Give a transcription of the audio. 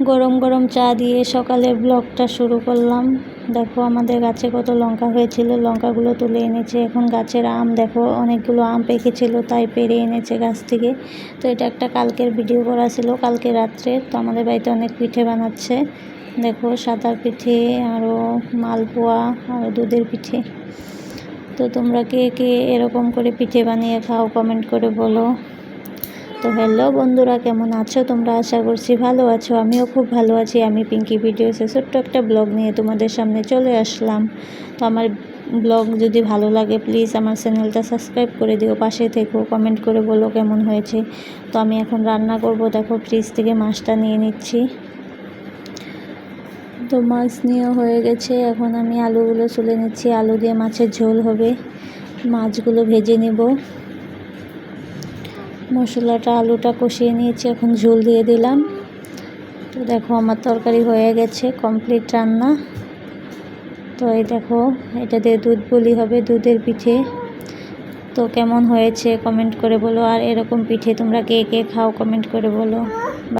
গরম গরম চা দিয়ে সকালের ব্লগটা শুরু করলাম। দেখো আমাদের গাছে কত লঙ্কা হয়েছিল, লঙ্কাগুলো তুলে এনেছে। এখন গাছের আম, দেখো অনেকগুলো আম পেকেছিল, তাই পেরে এনেছে গাছ থেকে। তো এটা একটা কালকের ভিডিও করা ছিল, কালকে রাত্রে। তো আমাদের বাড়িতে অনেক পিঠে বানাচ্ছে। দেখো সাদা পিঠে আরও মালপোয়া আরও দুধের পিঠে। তো তোমরা কে কে এরকম করে পিঠে বানিয়ে খাও কমেন্ট করে বলো। তো হ্যালো বন্ধুরা, কেমন আছো? তোমরা আশা করছি ভালো আছো। আমিও খুব ভালো আছি। আমি পিঙ্কি ভিডিওসে ছোট্ট একটা ব্লগ নিয়ে তোমাদের সামনে চলে আসলাম। তো আমার ব্লগ যদি ভালো লাগে প্লিজ আমার চ্যানেলটা সাবস্ক্রাইব করে দিও, পাশে থেকো কমেন্ট করে বলো কেমন হয়েছে। তো আমি এখন রান্না করব। দেখো ফ্রিজ থেকে মাছটা নিয়ে নিচ্ছি। তো মাছ নিয়ে হয়ে গেছে। এখন আমি আলুগুলো চলে নিচ্ছি। আলু দিয়ে মাছের ঝোল হবে। মাছগুলো ভেজে নেব। মশলাটা, আলুটা কষিয়ে নিয়েছি, এখন ঝোল দিয়ে দিলাম। তো দেখো আমার তরকারি হয়ে গেছে কমপ্লিট রান্না। তো এই দেখো, এটা দিয়ে দুধ বলি হবে, দুধের পিঠে। তো কেমন হয়েছে কমেন্ট করে বলো। আর এরকম পিঠে তোমরা কে কে খাও কমেন্ট করে বলো।